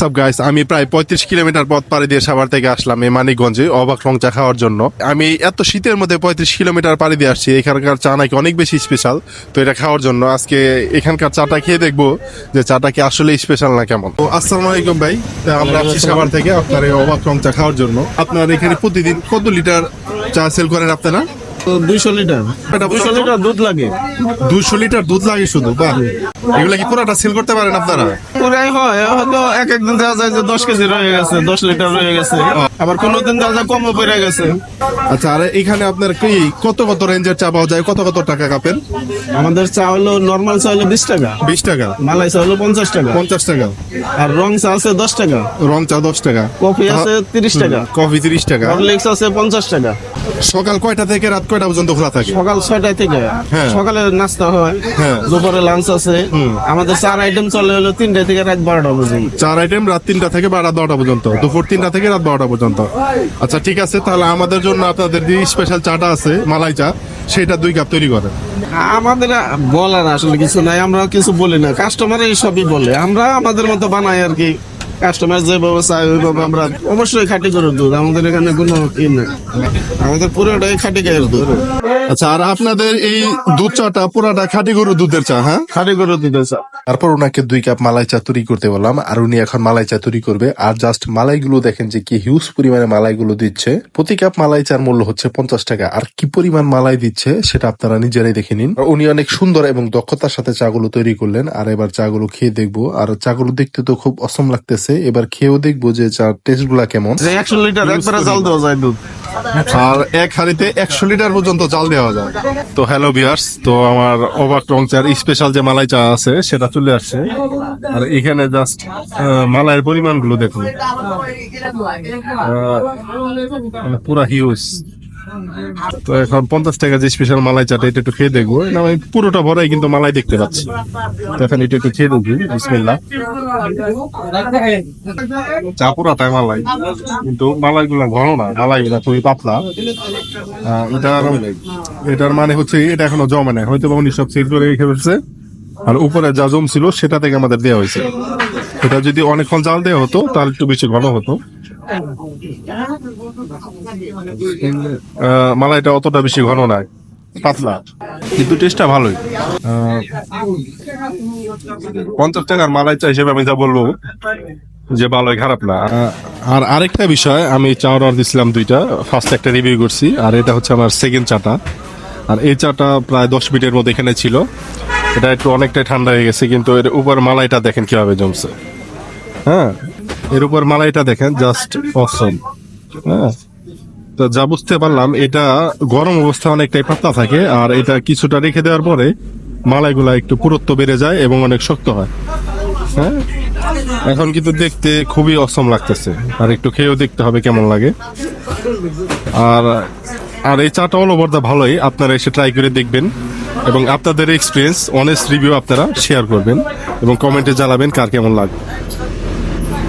সব গাইস আমি প্রায় পঁয়ত্রিশ কিলোমিটার পথ পাড়ি দিয়ে সাভার থেকে আসলাম এই মানিকগঞ্জে অবাক রং চা খাওয়ার জন্য। আমি এত শীতের মধ্যে পঁয়ত্রিশ কিলোমিটার পাড়ি দিয়ে আসছি এখানকার চা নাকি অনেক বেশি স্পেশাল তো এটা খাওয়ার জন্য আজকে এখানকার চাটা খেয়ে দেখব যে চাটা কি আসলে স্পেশাল না কেমন। তো আসসালামু আলাইকুম ভাই। আমরা আসছি সাভার থেকে আপনার এই অবাক রং চা খাওয়ার জন্য। আপনার এখানে প্রতিদিন কত লিটার চা সেল করেন আপনারা? দুইশো লিটার। দুইশো লিটার দুধ লাগে। দুশো লিটার দুধ লাগে শুধু? এগুলা কি পুরোটা সেল করতে পারেন আপনারা? পুরাই হয় হয়তো এক একদিন দেখা যায় যে দশ কেজি রয়ে গেছে দশ লিটার রয়ে গেছে। আবার কোনো দিন দেখা যায় কমও পড়ে গেছে। আচ্ছা আর এখানে আপনার কি কত কত রেঞ্জের চা পাওয়া যায়? কত কত টাকা কাপের? আমাদের চা হলো নর্মাল চা হলো বিশ টাকা। বিশ টাকা। মালাই চা হলো পঞ্চাশ টাকা। পঞ্চাশ টাকা। আর রং চা আছে দশ টাকা। রং চা দশ টাকা। কফি আছে তিরিশ টাকা। কফি তিরিশ টাকা। হরলিক্স আছে পঞ্চাশ টাকা। সকাল কয়টা থেকে রাত কয়টা পর্যন্ত খোলা থাকে? সকাল ছয়টায় থেকে। হ্যাঁ। সকালে নাস্তা হয় হ্যাঁ। দুপুরে লাঞ্চ আছে। আমাদের চার আইটেম চলে হলো তিনটা থেকে রাত বারোটা পর্যন্ত। চার আইটেম রাত তিনটা থেকে বা রাত বারোটা পর্যন্ত। দুপুর তিনটা থেকে রাত বারোটা পর্যন্ত। আচ্ছা ঠিক আছে তাহলে আমাদের জন্য আপনাদের যে স্পেশাল চাটা আছে মালাই চা সেটা দুই কাপ তৈরি করেন। আমাদের বলার আসলে কিছু নাই আমরা কিছু বলি না। কাস্টমার এই সবই বলে। আমরা আমাদের মতো বানাই আর কি। কাস্টমার যেভাবে চাই ওইভাবে আমরা অবশ্যই খাটি গরুর দুধ আমাদের এখানে কোনো ই নেই। আমাদের পুরোটাই খাটি গায়ের দুধ আচ্ছা আর আপনাদের এই দুধ চাটা পুরাটা খাঁটি গরু দুধের চা হ্যাঁ? খাঁটি গরুর দুধের চা। তারপর ওনাকে দুই কাপ মালাই চা তৈরি করতে বললাম আর উনি এখন মালাই চা তৈরি করবে। আর জাস্ট মালাইগুলো দেখেন যে কি হিউজ পরিমাণে মালাইগুলো দিচ্ছে। প্রতি কাপ মালাই চার মূল্য হচ্ছে পঞ্চাশ টাকা। আর কি পরিমাণ মালাই দিচ্ছে সেটা আপনারা নিজেরাই দেখে নিন। উনি অনেক সুন্দর এবং দক্ষতার সাথে চাগুলো তৈরি করলেন। আর এবার চাগুলো খেয়ে দেখব। আর চাগুলো দেখতে তো খুব অসম লাগতেছে। এবার খেয়েও দেখব যে চার টেস্টগুলা কেমন। একশো লিটার একবারে জাল দেওয়া যায় দুধ। আর এক হাড়িতে একশো লিটার পর্যন্ত চাল দেওয়া যায়। তো হ্যালো বিয়ার্স তো আমার অবাক রংচার স্পেশাল যে মালাই চা আছে, সেটা চলে আসছে। আর এখানে জাস্ট মালাইয়ের পরিমাণগুলো দেখুন মানে পুরা হিউজ তো এখন পঞ্চাশ টাকা যে স্পেশাল মালাই চাটা, এটা একটু খেয়ে দেখব। না, আমি পুরোটা ভরাই কিন্তু মালাই দেখতে পাচ্ছি। তো এখন এটা একটু খেয়ে দেখবি বিসমিল্লাহ। চা পুরাটাই মালাই। কিন্তু মালাই গুলা ঘন না মালাই গুলা খুবই পাতলা। এটার এটার মানে হচ্ছে, এটা এখনও জমে নাই। হয়তো বা উনি সব সিল করে রেখে ফেলছে। আর উপরে যা জম ছিল সেটা থেকে আমাদের দেওয়া হয়েছে। এটা যদি অনেকক্ষণ জাল দেওয়া হতো তাহলে একটু বেশি ঘন হতো। আহ, মালাইটা অতটা বেশি ঘন নাই পাতলা। কিন্তু টেস্টটা ভালোই। পঞ্চাশ টাকার মালাই চা হিসেবে আমি যা বলব যে ভালোই খারাপ না। আর আরেকটা বিষয় আমি চা অর্ডার দিছিলাম দুইটা ফার্স্ট একটা রিভিউ করছি আর এটা হচ্ছে আমার সেকেন্ড চাটা। আর এই চাটা প্রায় দশ মিনিটের মধ্যে এখানে ছিল। এটা একটু অনেকটাই ঠান্ডা হয়ে গেছে, কিন্তু এর উপর মালাইটা দেখেন কীভাবে জমছে। হ্যাঁ এর উপর মালাইটা দেখেন জাস্ট অসম হ্যাঁ তো যা বুঝতে পারলাম, এটা গরম অবস্থা অনেকটাই পাতলা থাকে, আর এটা কিছুটা রেখে দেওয়ার পরে মালাইগুলা একটু পুরুত্ব বেড়ে যায় এবং অনেক শক্ত হয়। হ্যাঁ এখন কিন্তু দেখতে খুবই অসম লাগতেছে, আর একটু খেয়েও দেখতে হবে কেমন লাগে। আর আর এই চাটা অল ওভার দা ভালোই, আপনারা এসে ট্রাই করে দেখবেন। এবং আপনাদের এক্সপিরিয়েন্স অনেস্ট রিভিউ আপনারা শেয়ার করবেন এবং কমেন্টে জানাবেন কার কেমন লাগবে।